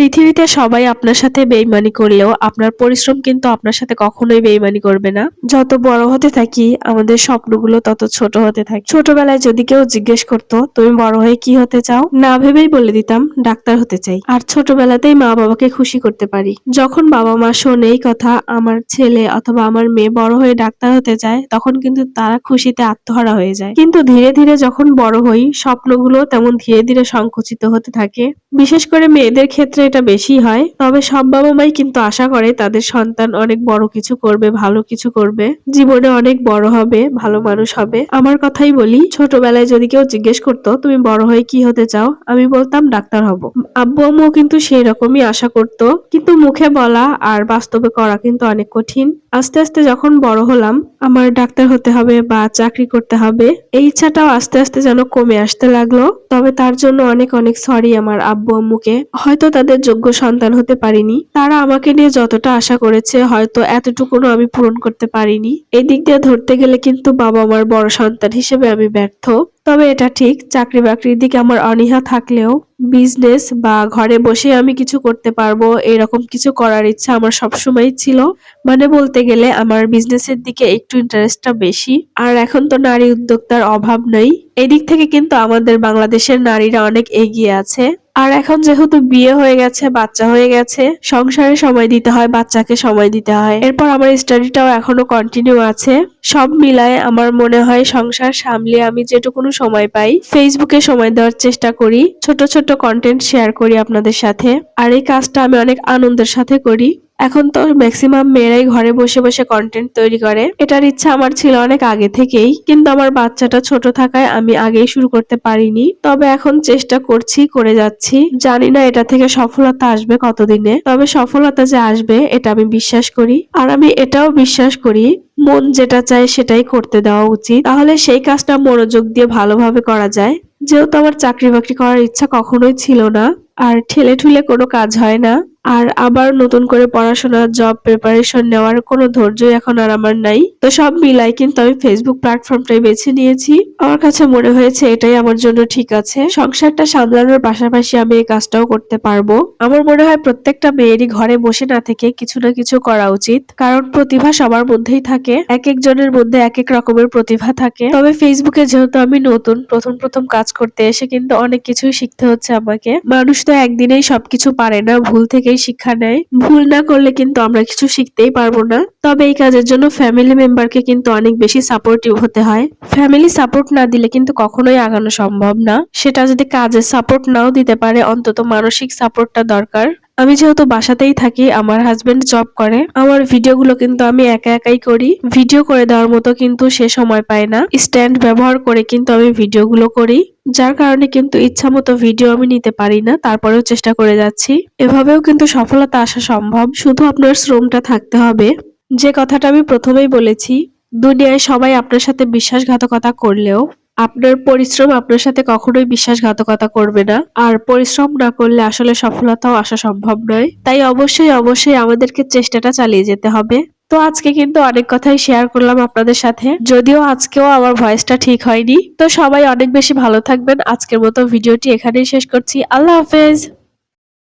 পৃথিবীতে সবাই আপনার সাথে বেইমানি করলেও আপনার পরিশ্রম কিন্তু আপনার সাথে কখনোই বেইমানি করবে না। যত বড় হতে থাকি, আমাদের স্বপ্নগুলো তত ছোট হতে থাকে। ছোটবেলায় যদি কেউ জিজ্ঞেস করতো, তুমি বড় হয়ে কি হতে চাও? না ভেবেই বলে দিতাম, ডাক্তার হতে চাই। আর ছোটবেলাতেই মা বাবাকে খুশি করতে পারি। যখন বাবা মা শোনে এই কথা, আমার ছেলে অথবা আমার মেয়ে বড় হয়ে ডাক্তার হতে চায়, তখন কিন্তু তারা খুশিতে আত্মহারা হয়ে যায়। কিন্তু ধীরে ধীরে যখন বড় হই, স্বপ্নগুলো তেমন ধীরে ধীরে সংকুচিত হতে থাকে। বিশেষ করে মেয়েদের ক্ষেত্রে এটা বেশি হয়। তবে সব বাবা মাই কিন্তু আশা করে তাদের সন্তান অনেক বড় কিছু করবে, ভালো কিছু করবে। জীবনে অনেক বড় হবে, ভালো মানুষ হবে। আমার কথাই বলি, ছোটবেলায় যদি কেউ জিজ্ঞেস করতো, তুমি বড় হয়ে কি হতে চাও? আমি বলতাম, ডাক্তার হব। আব্বু আম্মু কিন্তু সেই রকমই আশা করতো। কিন্তু মুখে বলা আর বাস্তবে করা কিন্তু অনেক কঠিন। আস্তে আস্তে যখন বড় হলাম, আমার ডাক্তার হতে হবে বা চাকরি করতে হবে, এই ইচ্ছাটাও আস্তে আস্তে যেন কমে আসতে লাগল। তবে তার জন্য অনেক অনেক সরি আমার আব্বু আম্মুকে। হয়তো তাদের যোগ্য সন্তান হতে পারিনি। তারা আমাকে নিয়ে যতটা আশা করেছে, হয়তো এতটুকুনও আমি পূরণ করতে পারিনি। এই দিক দিয়ে ধরতে গেলে কিন্তু বাবা আমার বড় সন্তান হিসেবে আমি ব্যর্থ। তবে এটা ঠিক চাকরি বাকরির দিকে আমার অনীহা থাকলেও বিজনেস বা ঘরে বসে আমি কিছু করতে পারব, এরকম কিছু করার ইচ্ছা আমার সবসময়ই ছিল। মানে বলতে গেলে আমার বিজনেসের দিকে একটু ইন্টারেস্টটা বেশি। আর এখন তো নারী উদ্যোক্তার অভাব নেই। এদিক থেকে কিন্তু আমাদের বাংলাদেশের নারীরা অনেক এগিয়ে আছে। আর এখন যেহেতু বিয়ে হয়ে গেছে, বাচ্চা হয়ে গেছে, সংসারে সময় দিতে হয়, বাচ্চাকে সময় দিতে হয়। এরপর আমার স্টাডিটাও এখনও কন্টিনিউ আছে। সব মিলায় আমার মনে হয় সংসার সামলে আমি যেটুকুনো সময় পাই ফেসবুকে সময় দেওয়ার চেষ্টা করি, ছোট ছোট কন্টেন্ট শেয়ার করি আপনাদের সাথে। আর এই কাজটা আমি অনেক আনন্দের সাথে করি। এখন তো ম্যাক্সিমাম মেয়েরাই ঘরে বসে বসে কন্টেন্ট তৈরি করে। এটার ইচ্ছা আমার ছিল অনেক আগে থেকেই, কিন্তু আমার বাচ্চাটা ছোট থাকায় আমি আগেই শুরু করতে পারিনি। তবে এখন চেষ্টা করছি, করে যাচ্ছি। জানি না এটা থেকে সফলতা আসবে কতদিনে, তবে সফলতা যে আসবে, এটা আমি বিশ্বাস করি। আর আমি এটাও বিশ্বাস করি, মন যেটা চায় সেটাই করতে দেওয়া উচিত। তাহলে সেই কাজটা মনোযোগ দিয়ে ভালোভাবে করা যায়। যেহেতু আমার চাকরি বাকরি করার ইচ্ছা কখনোই ছিল না, আর ঠেলে ঠুলে কোনো কাজ হয় না। আর আবার নতুন করে পড়াশোনা জব প্রিপারেশন নেওয়ার কোনো ধৈর্যই এখন আর আমার নাই। তো সব মিলাই কিন্তু আমি ফেসবুক প্ল্যাটফর্মটাই বেছে নিয়েছি। আমার কাছে মনে হয়েছে এটাই আমার জন্য ঠিক আছে। সংসারটা সামলানোর পাশাপাশি আমি এই কাজটাও করতে পারব। আমার মনে হয় প্রত্যেকটা মেয়েরই ঘরে বসে না থেকে কিছু না কিছু করা উচিত। কারণ প্রতিভা সবার মধ্যেই থাকে। এক একজনের মধ্যে এক এক রকমের প্রতিভা থাকে। তবে ফেসবুকে যেহেতু আমি নতুন, প্রথম প্রথম কাজ করতে এসে কিন্তু অনেক কিছুই শিখতে হচ্ছে আমাকে। মানুষ তো একদিনেই সবকিছু পারে না, ভুল থেকেই শিক্ষা নেয়। ভুল না করলে কিন্তু আমরা কিছু শিখতেই পারব না। তবে এই কাজের জন্য ফ্যামিলি মেম্বারকে কিন্তু অনেক বেশি সাপোর্টিভ হতে হয়। ফ্যামিলি সাপোর্ট না দিলে কিন্তু কখনোই আগানো সম্ভব না। সেটা যদি কাজের সাপোর্ট নাও দিতে পারে, অন্তত মানসিক সাপোর্টটা দরকার। আমি যেহেতু বাসাতেই থাকি, আমার হাজবেন্ড জব করে, আমার ভিডিওগুলো কিন্তু আমি একা একাই করি। ভিডিও করে দেওয়ার মতো কিন্তু সে সময় পায় না। স্ট্যান্ড ব্যবহার করে কিন্তু আমি ভিডিওগুলো করি। যার কারণে কিন্তু ইচ্ছা মতো ভিডিও আমি নিতে পারি না, তারপরেও চেষ্টা করে যাচ্ছি। এভাবেও কিন্তু সফলতা আসা সম্ভব। শুধু আপনার শ্রমটা থাকতে হবে। যে কথাটা আমি প্রথমেই বলেছি, দুনিয়ায় সবাই আপনার সাথে বিশ্বাসঘাতকতা করলেও আপনার পরিশ্রম আপনার সাথে কখনোই বিশ্বাসঘাতকতা করবে না। আর পরিশ্রম না করলে আসলে সফলতাও আসা সম্ভব নয়। তাই অবশ্যই অবশ্যই আমাদেরকে চেষ্টাটা চালিয়ে যেতে হবে। তো আজকে কিন্তু অনেক কথাই শেয়ার করলাম আপনাদের সাথে। যদিও আজকেও আমার ভয়েসটা ঠিক হয়নি। তো সবাই অনেক বেশি ভালো থাকবেন। আজকের মতো ভিডিওটি এখানেই শেষ করছি। আল্লাহ হাফেজ।